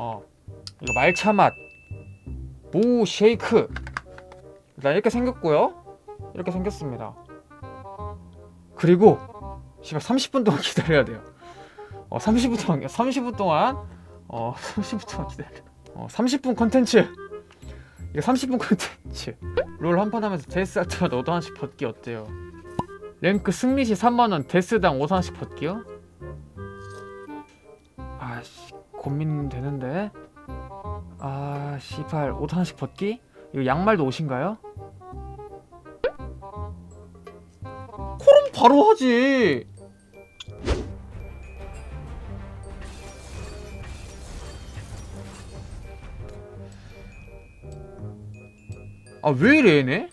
어 이거 말차 맛 무 쉐이크. 일단 이렇게 생겼고요. 이렇게 생겼습니다. 그리고 씨발 30분 동안 기다려야 돼요. 어 30분 동안 30분 동안 어 30분 동안 기다려. 어 30분 컨텐츠. 이거 30분 컨텐츠. 롤 한 판 하면서 데스 할 때마다 5도 하나씩 벗기 어때요? 랭크 승리 시 3만원 데스당 5도 하나씩 벗기요? 고민 되는데 아 씨발 옷 하나씩 벗기? 이거 양말도 옷인가요? 그럼 바로 하지 아 왜 이래 얘네?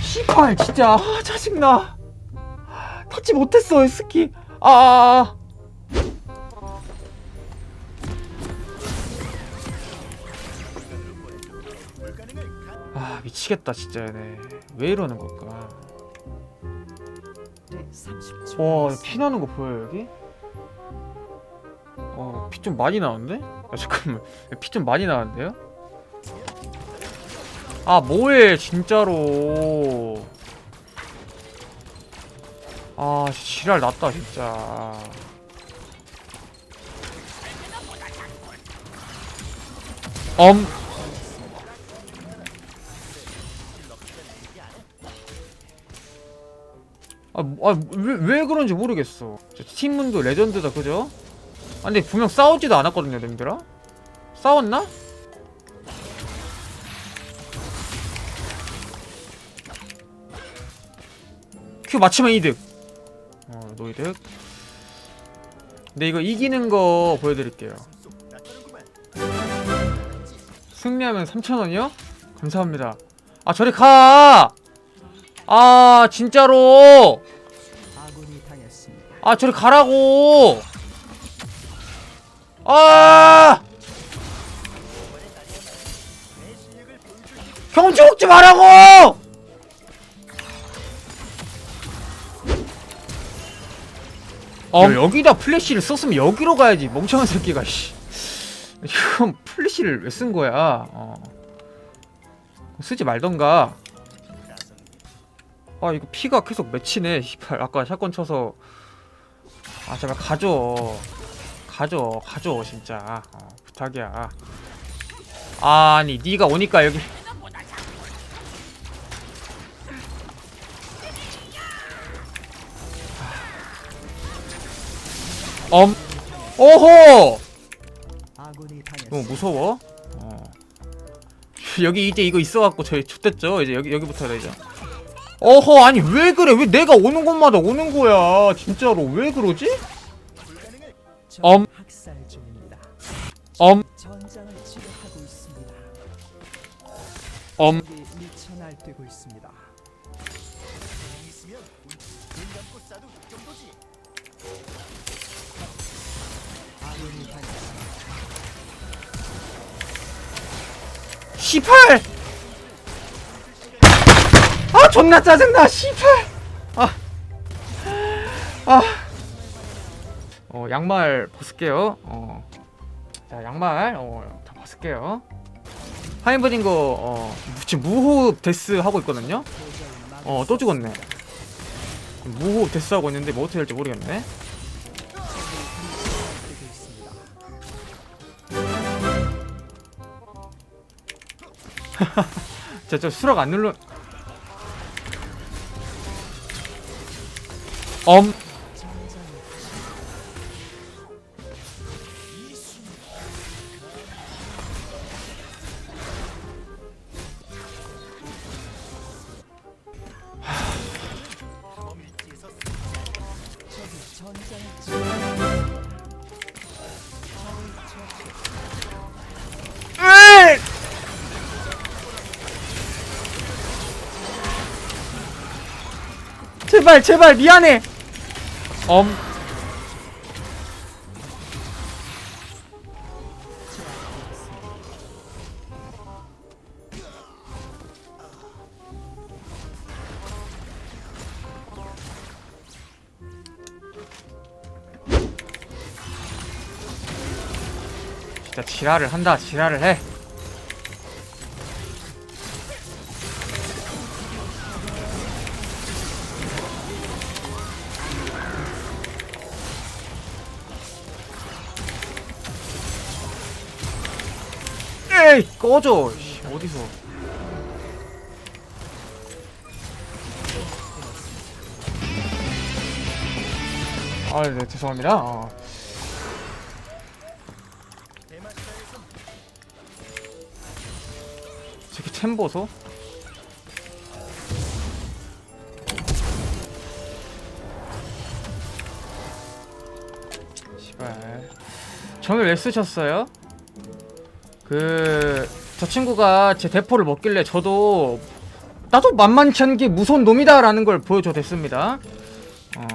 씨발 진짜 아 짜증나 터치 못했어 이 스키 아, 아, 아. 아 미치겠다 진짜 얘네 왜 이러는 걸까 와 피나는 거 보여요 여기? 어피 좀 많이 나는데? 야 잠깐만 피 좀 많이 나는데요? 아 뭐해 진짜로 아 지랄 났다 진짜 엄 아, 뭐- 아, 왜, 왜 그런지 모르겠어. 저 팀문도 레전드다, 그죠? 아, 근데 분명 싸우지도 않았거든요, 님들아? 싸웠나? 큐 맞추면 이득. 어, 노이득. 근데 이거 이기는 거 보여드릴게요. 승리하면 3,000원이요? 감사합니다. 아, 저리 가! 아, 진짜로! 아 저리 가라고 아 경주 먹지 말라고 어? 여기다 플래시를 썼으면 여기로 가야지. 멍청한 새끼가 씨. 이건 플래시를 왜 쓴 거야? 어. 쓰지 말던가. 아 이거 피가 계속 맺히네. 씨발 아까 샷건 쳐서. 아 제발 가져 가져 가져 진짜. 어, 부탁이야. 아니 네가 오니까 여기 엄 오호. 너무 무서워 어. 여기 이제 이거 있어갖고 저희 좆됐죠 이제 여기 여기부터 이제 어허 아니 왜 그래 왜 내가 오는 곳마다 오는 거야 진짜로 왜 그러지 적 엄. 엄. 엄. 18! 아 존나 짜증나 18! 아. 아. 어 양말 벗을게요 어. 자 양말 어다 벗을게요 하이브딩거 어 지금 무호흡 데스 하고 있거든요 어 또 죽었네 무호흡 데스 하고 있는데 뭐 어떻게 될지 모르겠네 저 저 수락 안 눌러. 엄 제발 제발 미안해. 엄. 진짜 지랄을 한다 지랄을 해. 에이 꺼져 씨, 어디서 아네 죄송합니다 어. 템 보소 시발 정을 왜 쓰셨어요? 그... 저 친구가 제 대포를 먹길래 저도 나도 만만치 않은 게 무서운 놈이다 라는 걸 보여줘 됐습니다 어.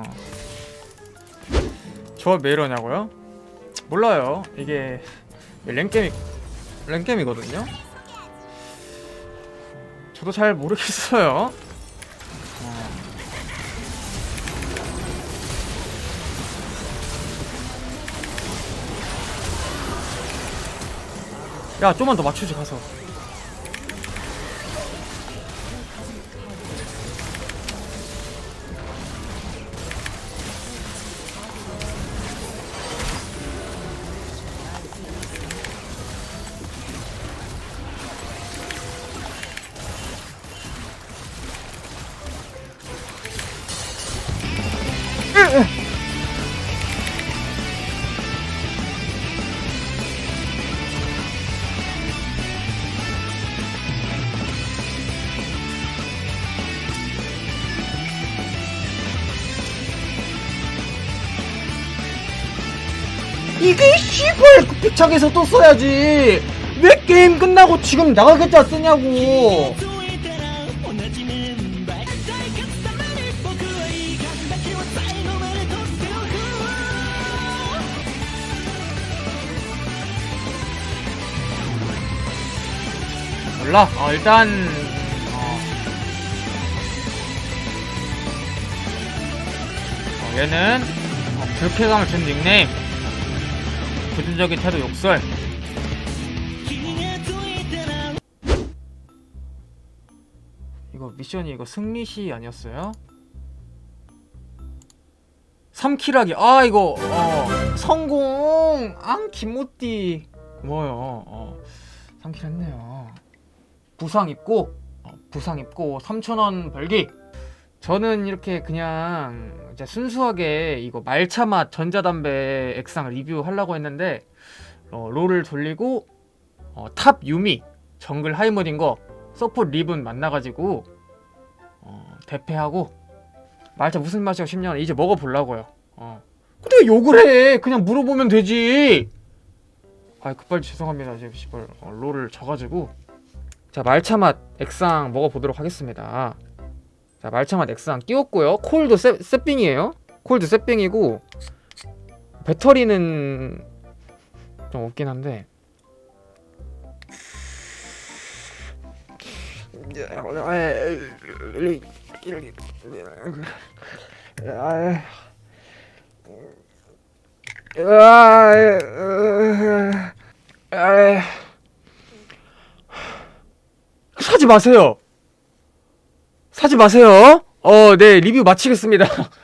저왜 이러냐고요? 몰라요 이게 랭게임 랭게임이거든요 저도 잘 모르겠어요 어. 야 좀만 더 맞추지 가서 이게 씨발 그 피창에서 또 써야지. 왜 게임 끝나고 지금 나가겠다 쓰냐고. 몰라. 어 일단 어. 어, 얘는 어, 불쾌감을 준 닉네임 부정적인 태도 욕설. 이거 미션이 이거 승리시 아니었어요? 3킬하기. 아 이거 어 성공! 앙 김모띠. 뭐요. 어 3킬 했네요. 부상 입고 어, 부상 입고 3,000원 벌기 저는 이렇게 그냥 순수하게 이거 말차 맛 전자담배 액상 리뷰하려고 했는데 어, 롤을 돌리고 어, 탑 유미 정글 하이머딘 거 서포 리븐 만나가지고 어, 대패하고 말차 무슨 맛이고 싶냐 이제 먹어보려고요. 어. 근데 왜 욕을 해? 그냥 물어보면 되지. 아 급발 죄송합니다 지금 씨발. 어, 롤을 져가지고. 자 말차 맛 액상 먹어보도록 하겠습니다 자 말차맛 액상 끼웠고요. 콜도 세, 세빙이에요. 콜도 세빙이고 배터리는 좀 없긴 한데. 사지 마세요. 사지 마세요. 어, 네, 리뷰 마치겠습니다.